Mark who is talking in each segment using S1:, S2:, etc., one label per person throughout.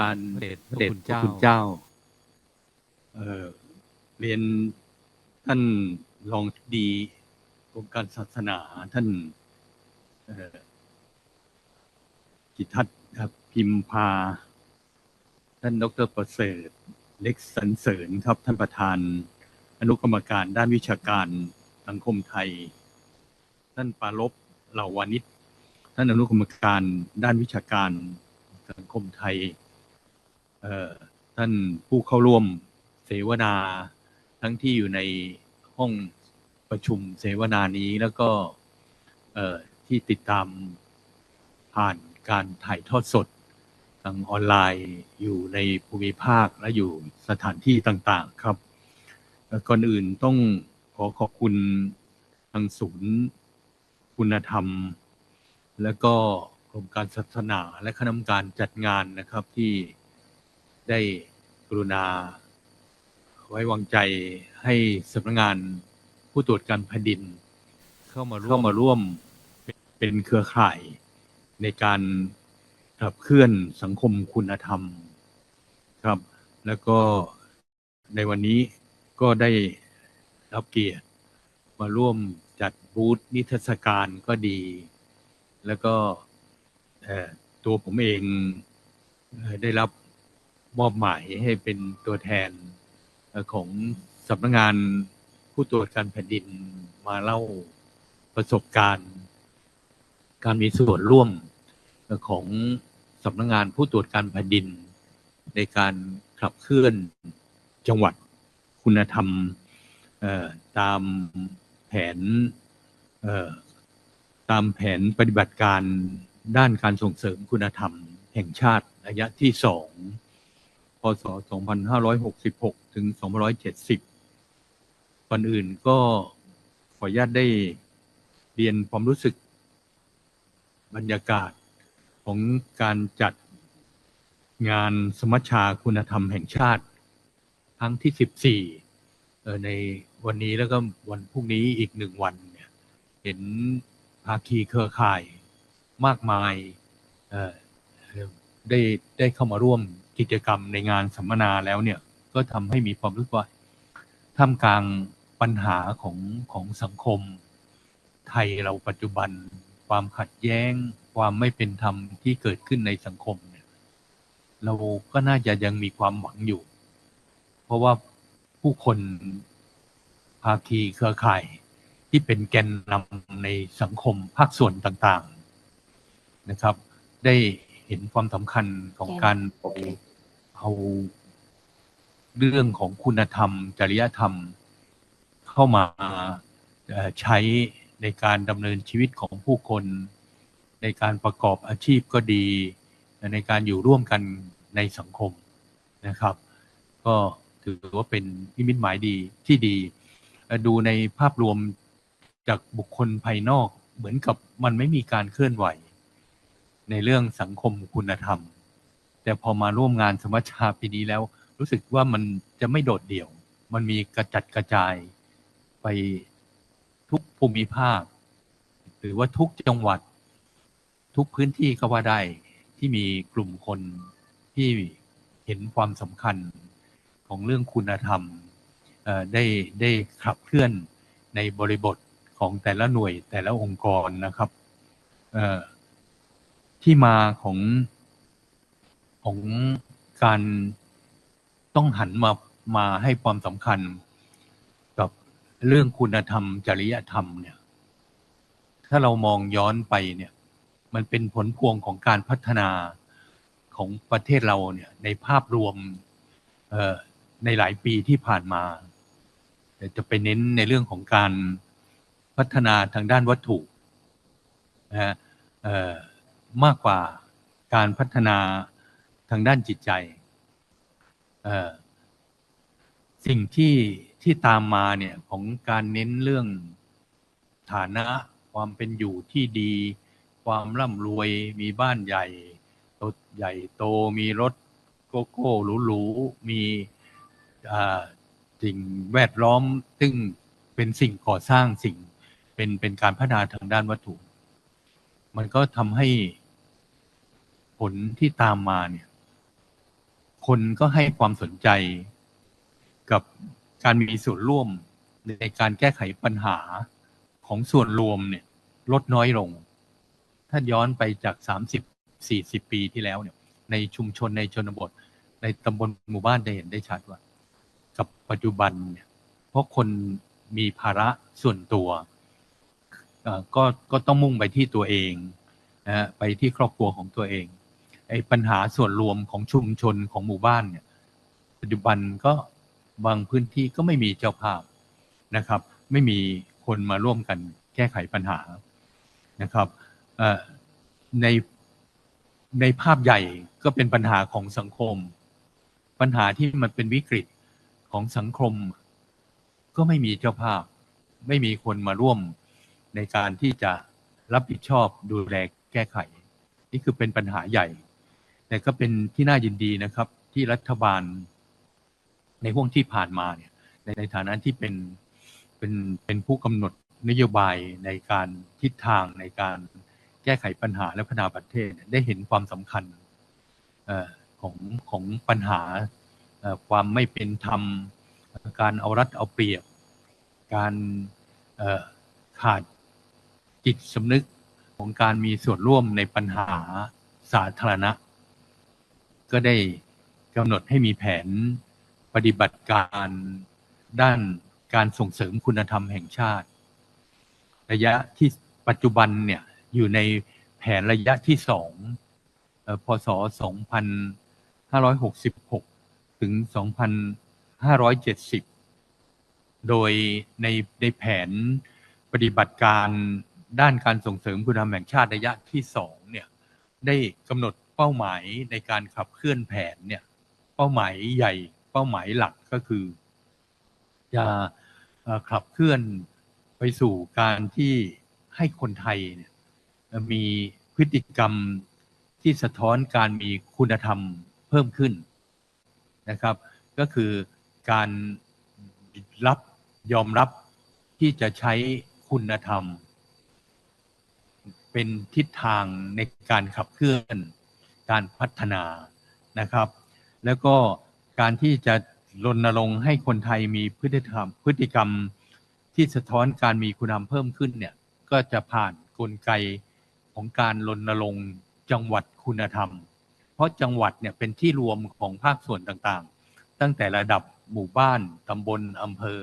S1: การ
S2: การ
S1: เดชพระ
S2: เด็ด
S1: คุณ
S2: พระ
S1: เจ้า
S2: คุณเจ้า เอ่อเรียนท่านรองดีกรมการศาสนาท่านเอ่อกิตทัศน์ครับ พิมพา ท่านดรประเสริฐ เล็กสันเสริญครับ ท่านประธาน อนุกรรมการด้านวิชาการสังคมไทย ท่านปารลบเหล่าวานิชท่านอนุกรรมการด้านวิชาการสังคมไทยเอ่อ ท่านผู้เข้าร่วมเสวนา ทั้งที่อยู่ในห้องประชุมเสวนานี้แล้วก็ที่ติดตามผ่านการถ่ายทอดสดทางออนไลน์อยู่ในภูมิภาคและอยู่สถานที่ต่างๆครับก่อนอื่นต้องขอขอบคุณทางศูนย์คุณธรรม แล้วก็กรมการศาสนาและคณะกรรมการจัดงานนะครับที่ ได้กรุณา ไว้วางใจให้สำนักงานผู้ตรวจการแผ่นดิน
S1: เข้ามาร่ว
S2: เข้ามมาร่วมเป็นเป็นเครือข่ายในการขับเคลื่อนสังคมคุณธรรมครับ แล้วก็ในวันนี้ก็ได้รับเกียรติมาร่วมจัดบูธนิทรรศการก็ดี แล้วก็ตัวผมเองได้รับ มอบหมายให้เป็นตัวแทนของสำนักงานผู้ตรวจการแผ่นดินมาเล่าประสบการณ์ การมีส่วนร่วมของสำนักงานผู้ตรวจการแผ่นดิน ในการขับเคลื่อนจังหวัดคุณธรรมตามแผนตามแผนปฏิบัติการด้านการส่งเสริมคุณธรรมแห่งชาติระยะที่สอง ศ 2566 ถึง 2570 ก่อนอื่นก็ขออนุญาตได้เรียนความรู้สึก บรรยากาศของการจัดงานสมัชชาคุณธรรมแห่งชาติ ครั้งที่ 14เออในวันนี้แล้วก็วันพรุ่งนี้อีกหนึ่งวันเนี่ยเห็นภาคีเครือข่ายมากมายเออได้ได้เข้ามาร่วม กิจกรรมในงานสัมมนาแล้วเนี่ยก็ทำให้มีความรู้สึกว่าท่ามกลางปัญหาของของสังคม ไทยเราปัจจุบัน ความขัดแย้ง ความไม่เป็นธรรมที่เกิดขึ้นในสังคมเนี่ย เราก็น่าจะยังมีความหวังอยู่ เพราะว่าผู้คนภาคีเครือข่ายที่เป็นแกนนำในสังคมภาคส่วนต่าง ๆนะครับ ได้เห็นความสำคัญของการ เอาเรื่องของคุณธรรม จริยธรรม เข้ามาใช้ในการดำเนินชีวิตของผู้คน ในการประกอบอาชีพก็ดี ในการอยู่ร่วมกันในสังคมนะครับ ก็ถือว่าเป็นนิมิตหมายดีที่ดี ดูในภาพรวมจากบุคคลภายนอกเหมือนกับมันไม่มีการเคลื่อนไหว ในเรื่องสังคมคุณธรรม แต่พอมาร่วมงานสมัชชาปีนี้แล้ว รู้สึกว่ามันจะไม่โดดเดี่ยว มันมีกระจัดกระจายไปทุกภูมิภาค หรือว่าทุกจังหวัด ทุกพื้นที่ก็ว่าได้ที่มีกลุ่มคนที่เห็นความสำคัญของเรื่องคุณธรรมได้ได้ขับเคลื่อนในบริบทของแต่ละหน่วยแต่ละองค์กรนะครับที่มาของ ของการต้องหันมามาให้ความสำคัญกับเรื่องคุณธรรม จริยธรรมเนี่ย ถ้าเรามองย้อนไปเนี่ย มันเป็นผลพวงของการพัฒนาของประเทศเราเนี่ย ในภาพรวมในหลายปีที่ผ่านมาแต่จะไปเน้นในเรื่องของการพัฒนาทางด้านวัตถุนะฮะมากกว่าการพัฒนา ทางด้านจิตใจ สิ่งที่ที่ตามมาเนี่ยของการเน้นเรื่องฐานะความเป็นอยู่ที่ดี ความร่ำรวยมีบ้านใหญ่รถใหญ่โตมีรถโกโก้หรูๆมีสิ่งแวดล้อมซึ่งเป็นสิ่งก่อสร้างสิ่งเป็นเป็นการพัฒนาทางด้านวัตถุ มันก็ทำให้ผลที่ตามมาเนี่ย คนก็ให้ความสนใจกับการมีส่วนร่วมในการแก้ไขปัญหาของส่วนรวมเนี่ยลดน้อยลง ถ้าย้อนไปจาก30 40ปีที่แล้วเนี่ย ในชุมชนในชนบท ในตำบลหมู่บ้านจะเห็นได้ชัดว่า กับปัจจุบันเนี่ยเพราะคนมีภาระส่วนตัวก็ก็ต้องมุ่งไปที่ตัวเองนะฮะไปที่ครอบครัวของตัวเอง ไอ้ปัญหาส่วนรวมของชุมชนของหมู่บ้านเนี่ยปัจจุบันก็บางพื้นที่ก็ไม่มีเจ้าภาพนะครับ ไม่มีคนมาร่วมกันแก้ไขปัญหานะครับในในภาพใหญ่ก็เป็นปัญหาของสังคม ปัญหาที่มันเป็นวิกฤตของสังคม ก็ไม่มีเจ้าภาพ ไม่มีคนมาร่วมในการที่จะรับผิดชอบดูแลแก้ไข นี่คือเป็นปัญหาใหญ่ แต่ก็เป็นที่น่ายินดีนะครับที่รัฐบาลในห่วงที่ผ่านมาเนี่ยในในฐานะที่เป็นเป็นเป็นผู้กำหนดนโยบายในการทิศทางในการแก้ไขปัญหาและพัฒนาประเทศได้เห็นความสำคัญออของของปัญหาความไม่เป็นธรรม การเอารัดเอาเปรียบ การขาดจิตสำนึกของการมีส่วนร่วมในปัญหาสาธารณะ ก็ได้กำหนดให้มีแผนปฏิบัติการด้านการส่งเสริมคุณธรรมแห่งชาติ ระยะที่ปัจจุบันเนี่ยอยู่ในแผนระยะที่สองพศ 2566 ถึง 2570 โดยในในแผนปฏิบัติการด้านการส่งเสริมคุณธรรมแห่งชาติระยะที่สองเนี่ยได้กำหนด เป้าหมายในการขับเคลื่อนแผนเนี่ย เป้าหมายใหญ่ เป้าหมายหลักก็คือ จะขับเคลื่อนไปสู่การที่ให้คนไทยเนี่ยมีพฤติกรรมที่สะท้อนการมีคุณธรรมเพิ่มขึ้นนะครับ ก็คือการรับยอมรับที่จะใช้คุณธรรม เป็นทิศทางในการขับเคลื่อน การพัฒนานะครับ แล้วก็การที่จะรณรงค์ให้คนไทยมีพฤติกรรมพฤติกรรมที่สะท้อนการมีคุณธรรมเพิ่มขึ้นเนี่ยก็จะผ่านกลไกของการรณรงค์จังหวัดคุณธรรม เพราะจังหวัดเนี่ยเป็นที่รวมของภาคส่วนต่างๆ ตั้งแต่ระดับหมู่บ้านตำบลอำเภอ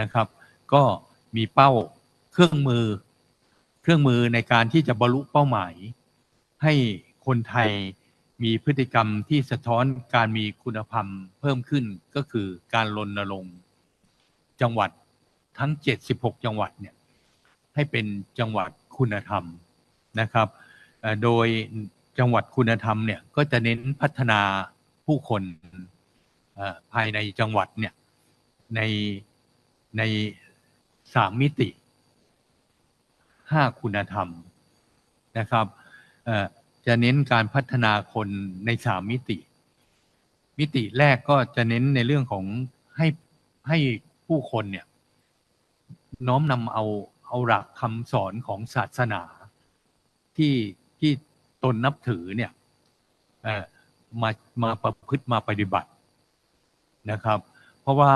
S2: นะครับ ก็มีเป้าเครื่องมือ เครื่องมือในการที่จะบรรลุเป้าหมาย ให้ คนไทยมีพฤติกรรมที่สะท้อนการมีคุณธรรมเพิ่มขึ้นก็คือการรณรงค์จังหวัดทั้ง 76 จังหวัดเนี่ยให้เป็นจังหวัดคุณธรรมนะครับ โดยจังหวัดคุณธรรมเนี่ยก็จะเน้นพัฒนาผู้คนภายในจังหวัดเนี่ยในในสามมิติห้าคุณธรรมนะครับ จะเน้นการพัฒนาคนในสามมิติ มิติแรกก็จะเน้นในเรื่องของให้ให้ผู้คนเนี่ยน้อมนำเอาเอาหลักคำสอนของศาสนา ที่ที่ตนนับถือเนี่ยมามาประพฤติมาปฏิบัตินะครับ เพราะว่า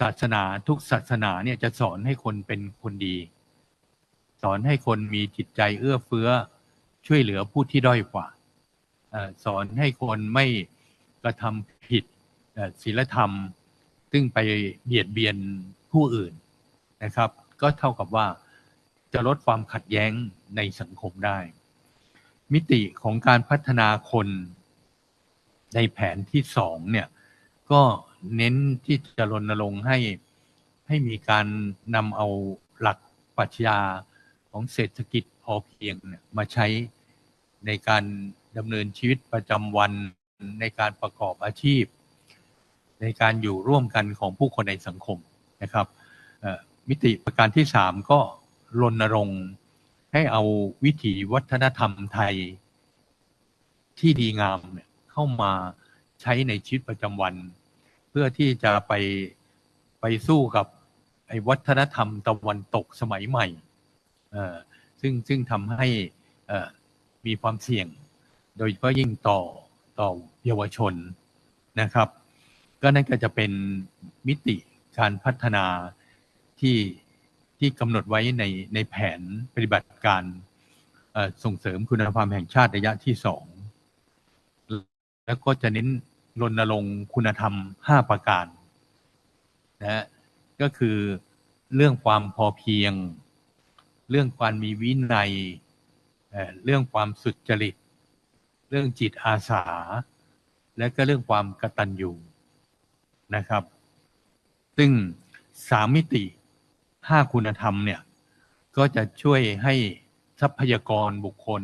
S2: ศาสนาทุกศาสนาเนี่ยจะสอนให้คนเป็นคนดี สอนให้คนมีจิตใจเอื้อเฟื้อ ช่วยเหลือผู้ที่ด้อยกว่าสอนให้คนไม่กระทำผิดศีลธรรม ซึ่งไปเบียดเบียนผู้อื่นนะครับ ก็เท่ากับว่าจะลดความขัดแย้งในสังคมได้ มิติของการพัฒนาคนในแผนที่สองเนี่ยก็เน้นที่จะรณรงค์ให้ให้มีการนำเอาหลักปรัชญาของเศรษฐกิจพอเพียงเนี่ยมาใช้ ในการดำเนินชีวิตประจำวันในการประกอบอาชีพ ในการอยู่ร่วมกันของผู้คนในสังคมนะครับมิติประการที่สามก็รณรงค์ให้เอาวิถีวัฒนธรรมไทย ที่ดีงามเนี่ยเข้ามาใช้ในชีวิตประจำวัน เพื่อที่จะไปไปสู้กับไอ้วัฒนธรรมตะวันตกสมัยใหม่ซึ่งซึ่งทำให้อ่อ มีความเสี่ยง โดยเฉพาะยิ่งต่อต่อเยาวชนนะครับ ก็นั่นก็จะเป็นมิติการพัฒนาที่ที่กำหนดไว้ในในแผนปฏิบัติการส่งเสริมคุณธรรมแห่งชาติระยะที่สองแล้วก็จะเน้นรณรงค์คุณธรรม 5 ประการนะฮะก็คือเรื่องความพอเพียง เรื่องการมีวินัย เรื่องความสุจริต เรื่องจิตอาสา และก็เรื่องความกตัญญูนะครับ ซึ่งสามมิติห้าคุณธรรมเนี่ยก็จะช่วยให้ทรัพยากรบุคคล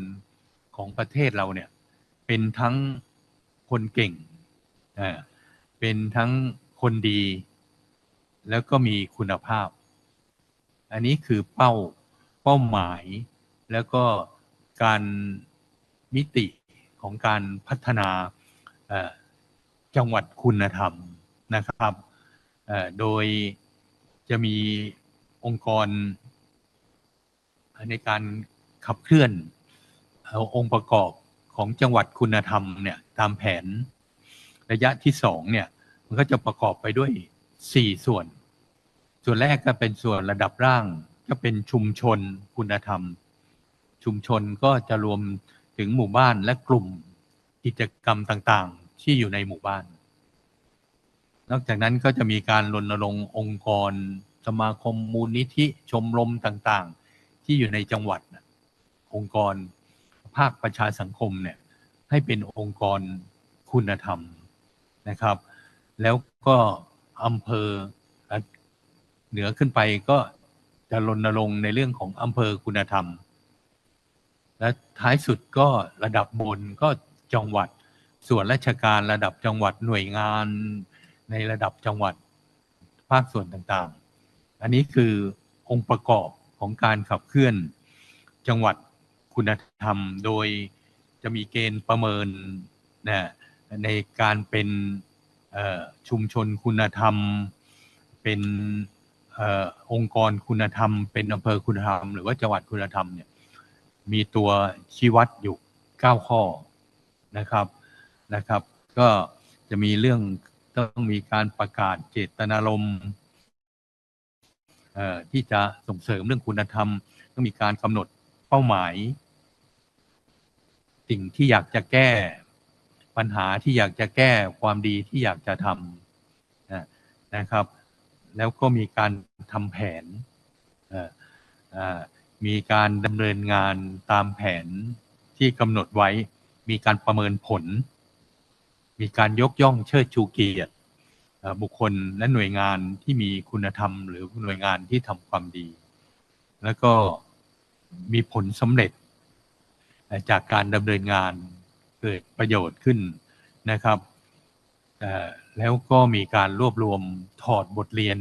S2: ของประเทศเราเนี่ยเป็นทั้งคนเก่งอ่าเป็นทั้งคนดี แล้วก็มีคุณภาพ อันนี้คือเป้าเป้าหมายแล้วก็ การมิติของการพัฒนาจังหวัดคุณธรรมนะครับ โดยจะมีองค์กรในการขับเคลื่อนอาองค์ประกอบของจังหวัดคุณธรรมเนี่ยตามแผนระยะที่สองเนี่ยมันก็จะประกอบไปด้วยสี่ส่วน ส่วนแรกก็เป็นส่วนระดับร่างก็เป็นชุมชนคุณธรรม ชุมชนก็จะรวมถึงหมู่บ้านและกลุ่มกิจกรรมต่างๆ ที่อยู่ในหมู่บ้าน นอกจากนั้นก็จะมีการรณรงค์องค์กร สมาคมมูลนิธิชมรมต่างๆ ที่อยู่ในจังหวัด องค์กรภาคประชาสังคมเนี่ยให้เป็นองค์กรคุณธรรมนะครับ แล้วก็อำเภอเหนือขึ้นไปก็จะรณรงค์ในเรื่องของอำเภอคุณธรรม และท้ายสุดก็ระดับบนก็จังหวัด ส่วนราชการระดับจังหวัดหน่วยงานในระดับจังหวัดภาคส่วนต่างๆ อันนี้คือองค์ประกอบของการขับเคลื่อนจังหวัดคุณธรรม โดยจะมีเกณฑ์ประเมินนะในการเป็นชุมชนคุณธรรม เป็นอองค์กรคุณธรรม เป็นอำเภอคุณธรรม หรือว่าจังหวัดคุณธรรมเนี่ย มีตัวชี้วัดอยู่ 9 ข้อนะครับนะครับ ก็จะมีเรื่องต้องมีการประกาศเจตนารมณ์ที่จะส่งเสริมเรื่องคุณธรรม ต้องมีการกำหนดเป้าหมาย สิ่งที่อยากจะแก้ ปัญหาที่อยากจะแก้ความดีที่อยากจะทำนะครับ แล้วก็มีการทำแผนอ่อเอ่อ มีการดำเนินงานตามแผนที่กำหนดไว้ มีการประเมินผล มีการยกย่องเชิดชูเกียรติบุคคลและหน่วยงานที่มีคุณธรรม หรือหน่วยงานที่ทำความดี แล้วก็มีผลสำเร็จจากการดำเนินงานเกิดประโยชน์ขึ้นนะครับแล้วก็มีการรวบรวมถอดบทเรียน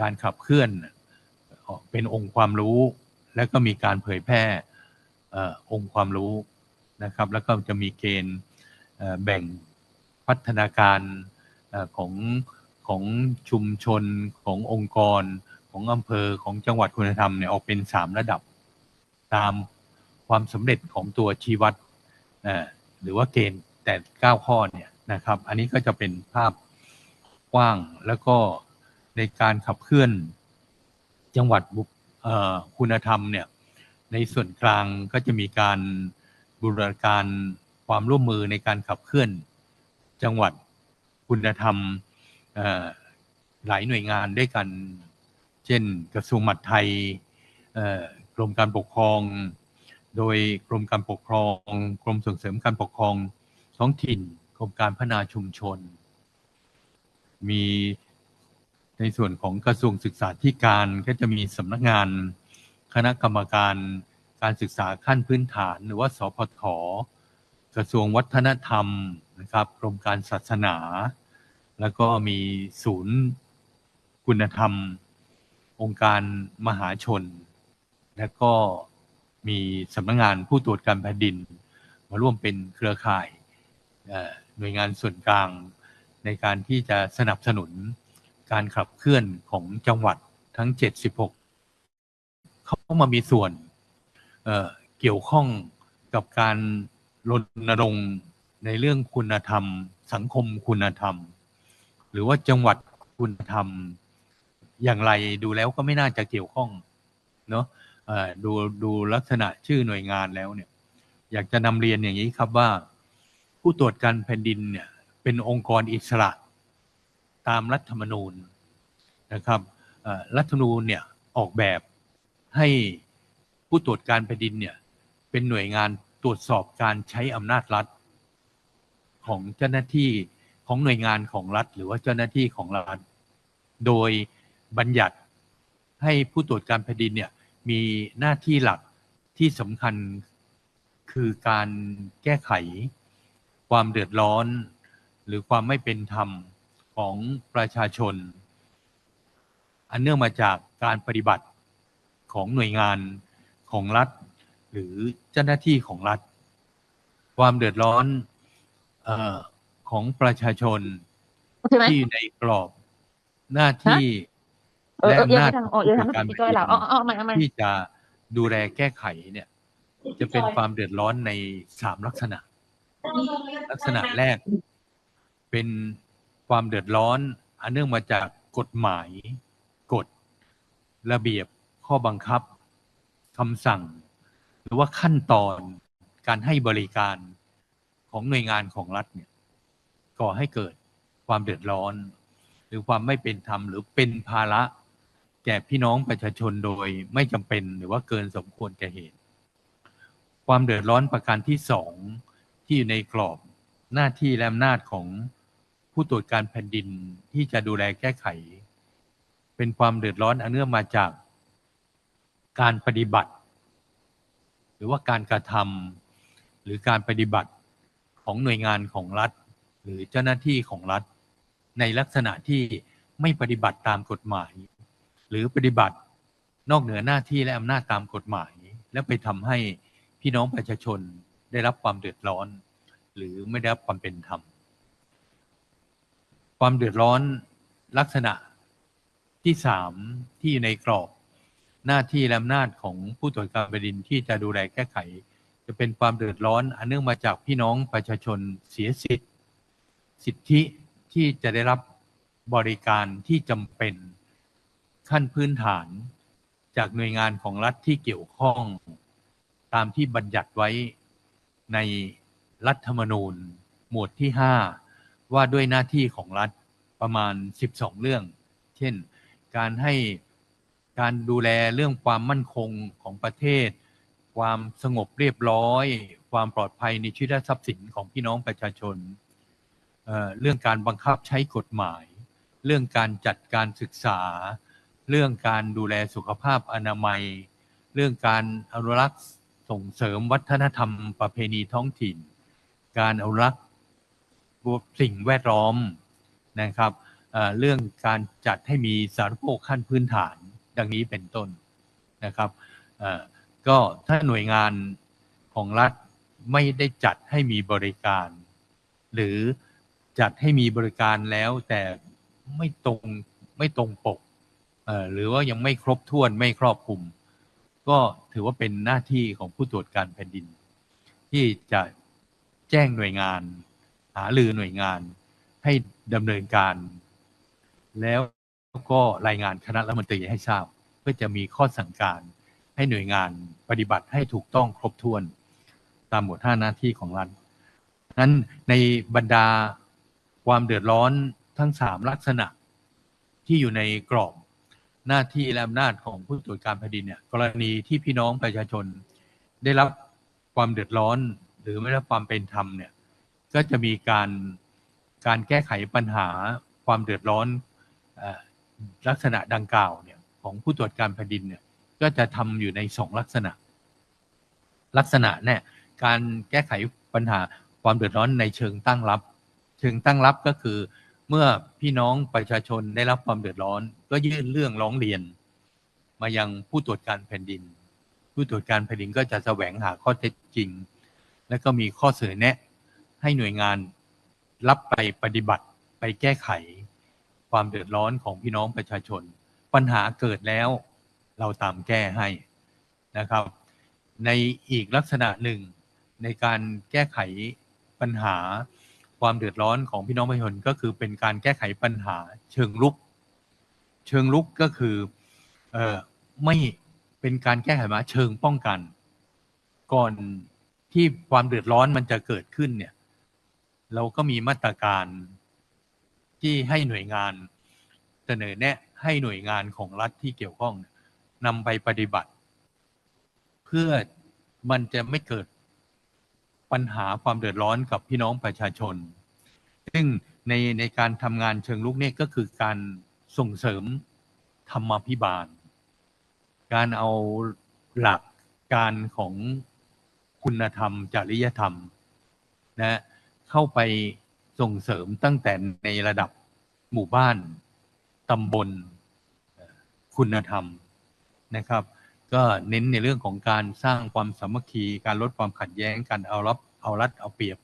S2: การขับเคลื่อน เป็นองค์ความรู้ แล้วก็มีการเผยแพร่องค์ความรู้นะครับ แล้วก็จะมีเกณฑ์แบ่งพัฒนาการอของของชุมชนขององค์กรของอำเภอของจังหวัดคุณธรรมเนี่ยออกเป็นสามระดับ ตามความสำเร็จของตัวชีวัดหรือว่าเกณฑ์แต่9ข้อเนี่ยนะครับ อันนี้ก็จะเป็นภาพกว้างแล้วก็ในการขับเคลื่อน จังหวัดบุคุณธรรมเนี่ยในส่วนกลางก็จะมีการบูรณาการความร่วมมือในการขับเคลื่อนจังหวัดคุณธรรมหลายหน่วยงานด้วยกัน เช่นกระทรวงมหาดไทยกรมการปกครอง โดยกรมการปกครองกรมส่งเสริมการปกครองท้องถิ่นกรมการพัฒนาชุมชน มี ในส่วนของกระทรวงศึกษาธิการก็จะมีสำนักงานคณะกรรมการการศึกษาขั้นพื้นฐาน หรือว่าสพทกระทรวงวัฒนธรรมนะครับกรมการศาสนา แล้วก็มีศูนย์คุณธรรม องค์การมหาชน และก็มีสำนักงานผู้ตรวจการแผ่นดิน มาร่วมเป็นเครือข่ายหน่วยงานส่วนกลางในการที่จะสนับสนุน การขับเคลื่อนของจังหวัดทั้ง 76 เข้ามามีส่วนเเกี่ยวข้องกับการรณรงค์ในเรื่องคุณธรรม สังคมคุณธรรม หรือว่าจังหวัดคุณธรรมอย่างไรดูแล้วก็ไม่น่าจะเกี่ยวข้องเนาะดูดูลักษณะชื่อหน่วยงานแล้วเนี่ยอยากจะนำเรียนอย่างนี้ครับว่า ผู้ตรวจการแผ่นดินเนี่ยเป็นองค์กรอิสระ ตามรัฐธรรมนูญนะครับรัฐธรรมนูญเนี่ยออกแบบให้ผู้ตรวจการแผ่นดินเนี่ยเป็นหน่วยงานตรวจสอบการใช้อำนาจรัฐ ของเจ้าหน้าที่ของหน่วยงานของรัฐ หรือว่าเจ้าหน้าที่ของรัฐ โดยบัญญัติให้ผู้ตรวจการแผ่นดินเนี่ยมีหน้าที่หลักที่สำคัญคือการแก้ไขความเดือดร้อน หรือความไม่เป็นธรรม ของประชาชน อันเนื่องมาจากการปฏิบัติของหน่วยงานของรัฐ หรือเจ้าหน้าที่ของรัฐ ความเดือดร้อนเออของประชาชน
S1: โอเคไหม
S2: ที่อยู่ในกรอบหน้าที่
S1: เออ
S2: และ
S1: เออ
S2: อำ
S1: เอียง
S2: นาจ
S1: ไม่ทางอ๋อเอียงทางไม่ผิดจ้อยเหล่าอ๋ออ๋อเอาใหม่เอาใหม่
S2: ที่จะดูแลแก้ไขเนี่ย จะเป็นความเดือดร้อนในสามลักษณะ ลักษณะแรกเป็น ความเดือดร้อน อันเนื่องมาจากกฎหมาย กฎ ระเบียบข้อบังคับคำสั่ง หรือว่าขั้นตอนการให้บริการของหน่วยงานของรัฐเนี่ยก่อให้เกิดความเดือดร้อน หรือความไม่เป็นธรรมหรือเป็นภาระแก่พี่น้องประชาชนโดยไม่จำเป็นหรือว่าเกินสมควรแก่เหตุ ความเดือดร้อนประการที่สองที่อยู่ในกรอบหน้าที่และอำนาจของ ผู้ตรวจการแผ่นดินที่จะดูแลแก้ไข เป็นความเดือดร้อนอันเนื่องมาจากการปฏิบัติ หรือว่าการกระทำหรือการปฏิบัติของหน่วยงานของรัฐ หรือเจ้าหน้าที่ของรัฐ ในลักษณะที่ไม่ปฏิบัติตามกฎหมาย หรือปฏิบัตินอกเหนือหน้าที่และอำนาจตามกฎหมาย และไปทำให้พี่น้องประชาชนได้รับความเดือดร้อน หรือไม่ได้รับความเป็นธรรม ความเดือดร้อนลักษณะที่สามที่อยู่ในกรอบ หน้าที่และอำนาจของผู้ตรวจการแผ่นดินที่จะดูแลแก้ไข จะเป็นความเดือดร้อน อันเนื่องมาจากพี่น้องประชาชนเสียสิทธิสิทธิที่จะได้รับบริการที่จำเป็นขั้นพื้นฐาน จากหน่วยงานของรัฐที่เกี่ยวข้องตามที่บัญญัติไว้ในรัฐธรรมนูญ หมวดที่ 5 ว่าด้วยหน้าที่ของรัฐประมาณ 12 เรื่อง เช่น การให้การดูแลเรื่องความมั่นคงของประเทศ ความสงบเรียบร้อย ความปลอดภัยในชีวิตและทรัพย์สินของพี่น้องประชาชนเเรื่องการบังคับใช้กฎหมาย เรื่องการจัดการศึกษา เรื่องการดูแลสุขภาพอนามัย เรื่องการอนุรักษ์ส่งเสริมวัฒนธรรมประเพณีท้องถิ่น การอนุรักษ์ สิ่งแวดล้อมนะครับเรื่องการจัดให้มีสาธารณูปโภคขั้นพื้นฐานดังนี้เป็นต้นนะครับก็ถ้าหน่วยงานของรัฐไม่ได้จัดให้มีบริการ หรือจัดให้มีบริการแล้วแต่ไม่ตรงไม่ตรงปกหรือว่ายังไม่ครบถ้วนไม่ครอบคลุม ก็ถือว่าเป็นหน้าที่ของผู้ตรวจการแผ่นดิน ที่จะแจ้งหน่วยงาน หาลือหน่วยงานให้ดำเนินการ แล้วก็รายงานคณะรัฐมนตรีให้ทราบ เพื่อจะมีข้อสั่งการให้หน่วยงานปฏิบัติให้ถูกต้องครบถ้วน ตามหมวดห้าหน้าที่ของรัฐนั้นในบรรดาความเดือดร้อนทั้งสามลักษณะที่อยู่ในกรอบหน้าที่และอำนาจของผู้ตรวจการแผ่นดินเนี่ยกรณีที่พี่น้องประชาชนได้รับความเดือดร้อน หรือไม่ได้รับความเป็นธรรมเนี่ย ก็จะมีการการแก้ไขปัญหาความเดือดร้อนอลักษณะดังกล่าวเนี่ยของผู้ตรวจการแผ่นดินเนี่ยก็จะทำอยู่ในสองลักษณะ ลักษณะเนี่ยการแก้ไขปัญหาความเดือดร้อนในเชิงตั้งรับ เชิงตั้งรับก็คือ เมื่อพี่น้องประชาชนได้รับความเดือดร้อน ก็ยื่นเรื่องร้องเรียน มายังผู้ตรวจการแผ่นดิน ผู้ตรวจการแผ่นดินก็จะแสวงหาข้อเท็จจริง และก็มีข้อเสนอแนะ ให้หน่วยงานรับไปปฏิบัติไปแก้ไข ความเดือดร้อนของพี่น้องประชาชน ปัญหาเกิดแล้วเราตามแก้ให้นะครับ ในอีกลักษณะหนึ่งในการแก้ไขปัญหาความเดือดร้อนของพี่น้องประชาชนก็คือเป็นการแก้ไขปัญหาเชิงลุก เชิงลุกก็คือเออไม่เป็นการแก้ไขปัญหาเชิงป้องกัน ก่อนที่ความเดือดร้อนมันจะเกิดขึ้นเนี่ย เราก็มีมาตรการที่ให้หน่วยงานเสนอแนะให้หน่วยงานของรัฐที่เกี่ยวข้องเนี่ยนำไปปฏิบัติ เพื่อมันจะไม่เกิดปัญหาความเดือดร้อนกับพี่น้องประชาชน ซึ่งในในการทำงานเชิงลุกเนี่ยก็คือการส่งเสริมธรรมาภิบาล การเอาหลักการของคุณธรรม จริยธรรมนะ เข้าไปส่งเสริมตั้งแต่ในระดับหมู่บ้านตำบลคุณธรรมนะครับ ก็เน้นในเรื่องของการสร้างความสามัคคี การลดความขัดแย้งการเอารับเอารัดเอาเปรียบ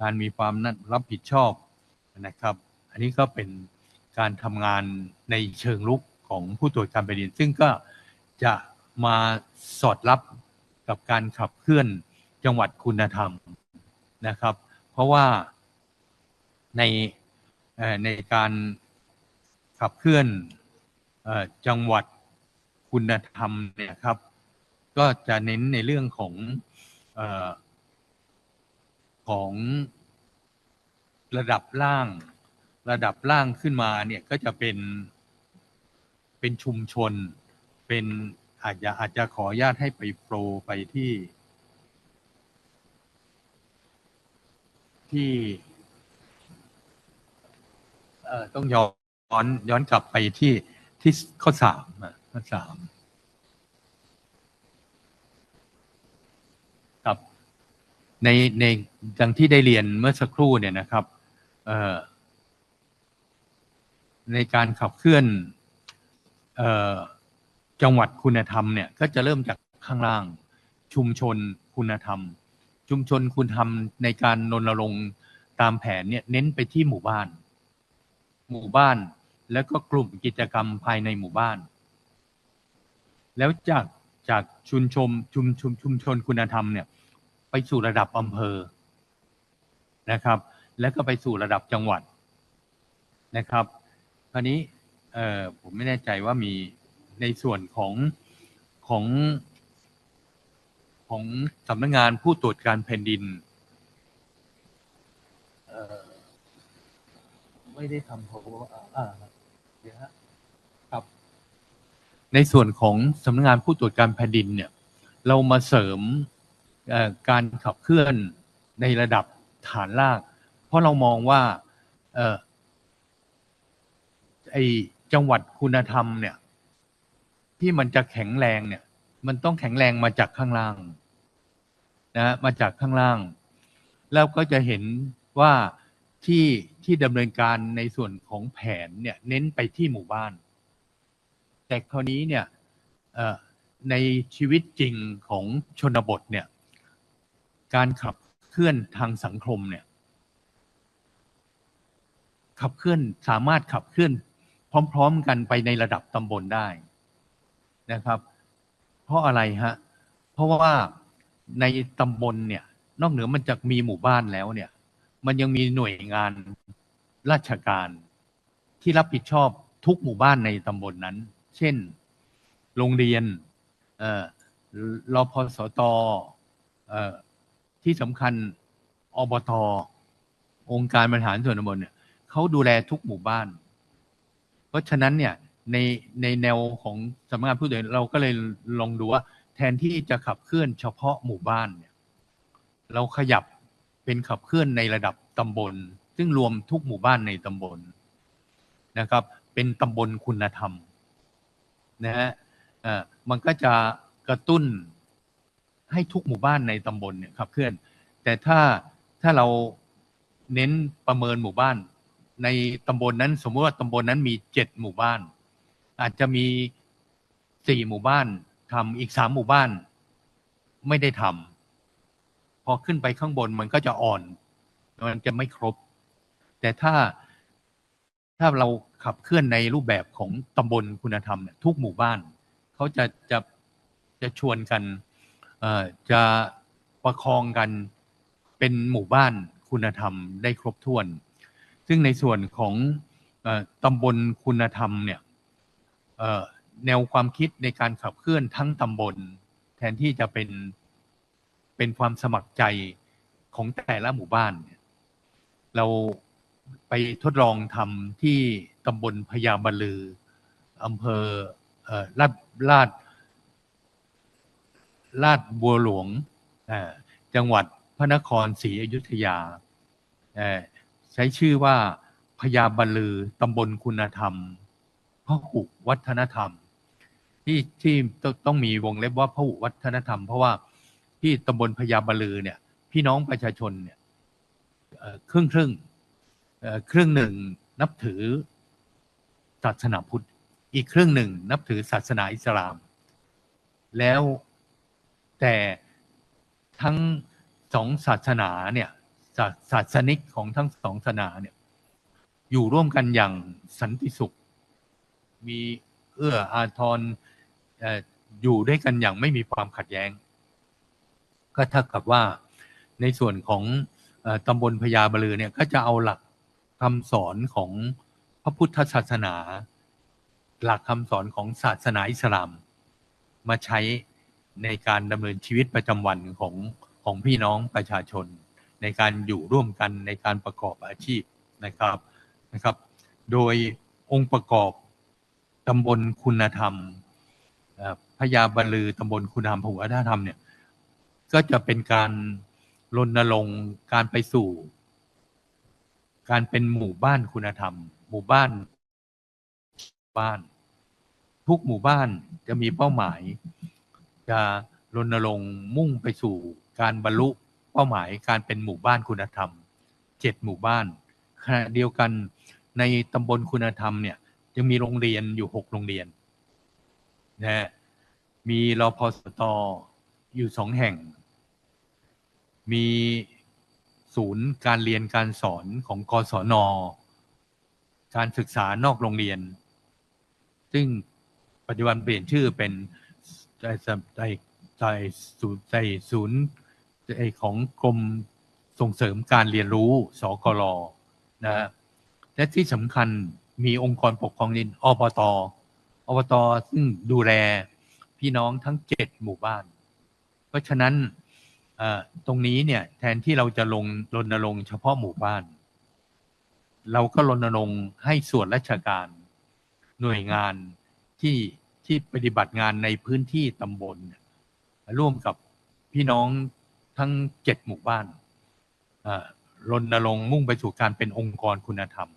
S2: การมีความนั่นรับผิดชอบนะครับ อันนี้ก็เป็นการทำงานในเชิงลุกของผู้ตรวจการแผ่นดิน ซึ่งก็จะมาสอดรับกับการขับเคลื่อนจังหวัดคุณธรรมนะครับ เพราะว่าในในการขับเคลื่อนจังหวัดคุณธรรมเนี่ยครับ ก็จะเน้นในเรื่องของอของระดับล่าง ระดับล่างขึ้นมาเนี่ยก็จะเป็นเป็นชุมชน เป็นอาจจะอาจจะขออนุญาตให้ไปโปรไปที่ ที่ เอ่อต้องย้อนย้อนกลับไปที่ที่ข้อสามอะข้อสามครับ ในในดังที่ได้เรียนเมื่อสักครู่เนี่ยนะครับเอ่อในการขับเคลื่อนเอ่อจังหวัดคุณธรรมเนี่ย ก็จะเริ่มจากข้างล่างชุมชนคุณธรรม ชุมชนคุณธรรมในการรณรงค์ตามแผนเนี่ยเน้นไปที่หมู่บ้าน หมู่บ้านแล้วก็กลุ่มกิจกรรมภายในหมู่บ้าน แล้วจากจากชุมชนชุมชุมชุมชนคุณธรรมเนี่ยไปสู่ระดับอำเภอนะครับ แล้วก็ไปสู่ระดับจังหวัดนะครับคราวนี้เอ่อผมไม่แน่ใจว่ามีในส่วนของของ ของสำนักงานผู้ตรวจการแผ่นดินไม่ได้ทำ power อ่าเดี๋ยวฮะครับ ในส่วนของสำนักงานผู้ตรวจการแผ่นดินเนี่ย เรามาเสริมการขับเคลื่อนในระดับฐานราก เพราะเรามองว่าออไอจังหวัดคุณธรรมเนี่ย ที่มันจะแข็งแรงเนี่ย มันต้องแข็งแรงมาจากข้างล่าง นะมาจากข้างล่าง แล้วก็จะเห็นว่าที่ที่ดำเนินการในส่วนของแผนเนี่ยเน้นไปที่หมู่บ้าน แต่คราวนี้เนี่ยในชีวิตจริงของชนบทเนี่ยการขับเคลื่อนทางสังคมเนี่ยขับเคลื่อนสามารถขับเคลื่อนพร้อม ๆ กันไปในระดับตำบลได้นะครับ เพราะอะไรฮะเพราะว่า ในตำบลเนี่ย นอกเหนือมันจะมีหมู่บ้านแล้วเนี่ย มันยังมีหน่วยงานราชการที่รับผิดชอบทุกหมู่บ้านในตำบลนนั้น เช่น โรงเรียนเอ่อรพสตเอ่อที่สำคัญอบตองค์การบริหารส่วนตำบลเนี่ยเขาดูแลทุกหมู่บ้าน เพราะฉะนั้นเนี่ยในในแนวของสำนักงานผู้ตรวจเราก็เลยลองดูว่า แทนที่จะขับเคลื่อนเฉพาะหมู่บ้านเนี่ยเราขยับเป็นขับเคลื่อนในระดับตำบล ซึ่งรวมทุกหมู่บ้านในตำบลนะครับ เป็นตำบลคุณธรรมนะฮะมันก็จะกระตุ้นให้ทุกหมู่บ้านในตำบลเนี่ยขับเคลื่อน แต่ถ้าถ้าเราเน้นประเมินหมู่บ้าน ในตำบลนั้นสมมติว่าตำบลนั้นมีเจ็ดหมู่บ้าน อาจจะมีสี่หมู่บ้าน ทำอีกสามหมู่บ้านไม่ได้ทำพอขึ้นไปข้างบนมันก็จะอ่อน มันจะไม่ครบ แต่ถ้าถ้าเราขับเคลื่อนในรูปแบบของตำบลคุณธรรมเนี่ยทุกหมู่บ้านเขาจะจะจะชวนกันจะประคองกันเป็นหมู่บ้านคุณธรรมได้ครบถ้วน ซึ่งในส่วนของอตำบลคุณธรรมเนี่ย แนวความคิดในการขับเคลื่อนทั้งตำบล แทนที่จะเป็นเป็นความสมัครใจของแต่ละหมู่บ้าน เราไปทดลองทำที่ตำบลพญาบาลืออำเภอลาดลาดลาดบัวหลวง จังหวัดพระนครศรีอยุธยา ใช้ชื่อว่าพญาบาลือตำบลคุณธรรมพหุวัฒนธรรม ที่ที่ต้องมีวงเล็บว่าพหุวัฒนธรรม เพราะว่าที่ตำบลพญาบลือเนี่ย พี่น้องประชาชนเนี่ยครึ่งครึ่งครึ่งหนึ่งนับถือศาสนาพุทธ อีกครึ่งหนึ่งนับถือศาสนาอิสลาม แล้วแต่ทั้งสองศาสนาเนี่ยศาสนิกของทั้งสองศาสนาเนี่ยอยู่ร่วมกันอย่างสันติสุข มีเอื้ออาทร อยู่ด้วยกันอย่างไม่มีความขัดแย้ง ก็เท่ากับว่าในส่วนของอตำบลพญาบลือเนี่ยก็จะเอาหลักคำสอนของพระพุทธศาสนา หลักคำสอนของศาสนาอิสลาม มาใช้ในการดำเนินชีวิตประจำวันของของพี่น้องประชาชน ในการอยู่ร่วมกันในการประกอบอาชีพนะครับนะครับ โดยองค์ประกอบตำบลคุณธรรม พญาบาลือตำบลคุณธรรมพหุวัฒนธรรมเนี่ย ก็จะเป็นการรณรงค์การไปสู่ การเป็นหมู่บ้านคุณธรรม หมู่บ้านบ้าน ทุกหมู่บ้านจะมีเป้าหมาย จะรณรงค์มุ่งไปสู่การบรรลุเป้าหมายการเป็นหมู่บ้านคุณธรรมเจ็ดหมู่บ้านขณะเดียวกันในตำบลคุณธรรมเนี่ยยังมีโรงเรียนอยู่หกโรงเรียน นะฮะมีรอพสตอยู่สองแห่ง มีศูนย์การเรียนการสอนของกศน การศึกษานอกโรงเรียน ซึ่งปัจจุบันเปลี่ยนชื่อเป็นใจใจใจศูนย์ใจศูนย์ไอของกรมส่งเสริมการเรียนรู้สกลนะและที่สำคัญมีองค์กรปกครองดินอบตอ อบตซึ่งดูแลพี่น้องทั้งเจ็ดหมู่บ้าน เพราะฉะนั้นตรงนี้เนี่ยแทนที่เราจะลงรณรงค์เฉพาะหมู่บ้าน เราก็รณรงค์ให้ส่วนราชการ หน่วยงานที่ที่ปฏิบัติงานในพื้นที่ตำบล ร่วมกับพี่น้องทั้งเจ็ดหมู่บ้านรณรงค์มุ่งไปสู่การเป็นองค์กรคุณธรรม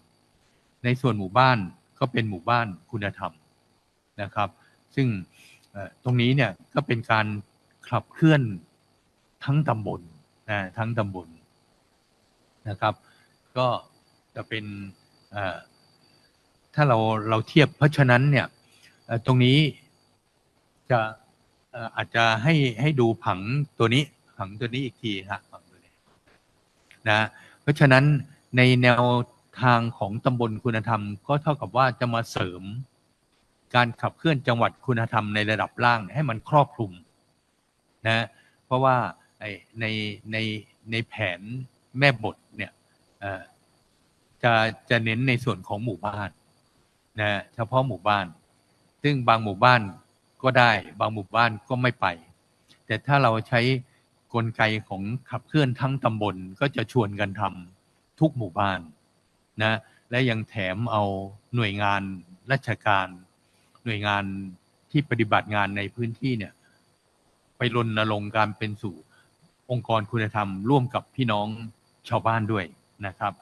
S2: ในส่วนหมู่บ้านก็เป็นหมู่บ้านคุณธรรม นะครับ ซึ่งตรงนี้เนี่ยก็เป็นการขับเคลื่อนทั้งตำบลนะทั้งตำบลนะครับ ก็จะเป็นถ้าเราเราเทียบเพราะฉะนั้นเนี่ยตรงนี้จะเอ่ออาจจะให้ให้ดูผังตัวนี้ผังตัวนี้อีกทีฮะผังตัวนี้นะเพราะฉะนั้นในแนวทางของตำบลคุณธรรม ก็เท่ากับว่าจะมาเสริม การขับเคลื่อนจังหวัดคุณธรรมในระดับล่างให้มันครอบคลุมนะเพราะว่าในในในแผนแม่บทเนี่ยจะจะเน้นในส่วนของหมู่บ้านนะเฉพาะหมู่บ้าน ซึ่งบางหมู่บ้านก็ได้ บางหมู่บ้านก็ไม่ไป แต่ถ้าเราใช้กลไกของขับเคลื่อนทั้งตำบลก็จะชวนกันทำทุกหมู่บ้านนะและยังแถมเอาหน่วยงานราชการ หน่วยงานที่ปฏิบัติงานในพื้นที่เนี่ย ไปรณรงค์การเป็นสู่องค์กรคุณธรรมร่วมกับพี่น้องชาวบ้านด้วยนะครับ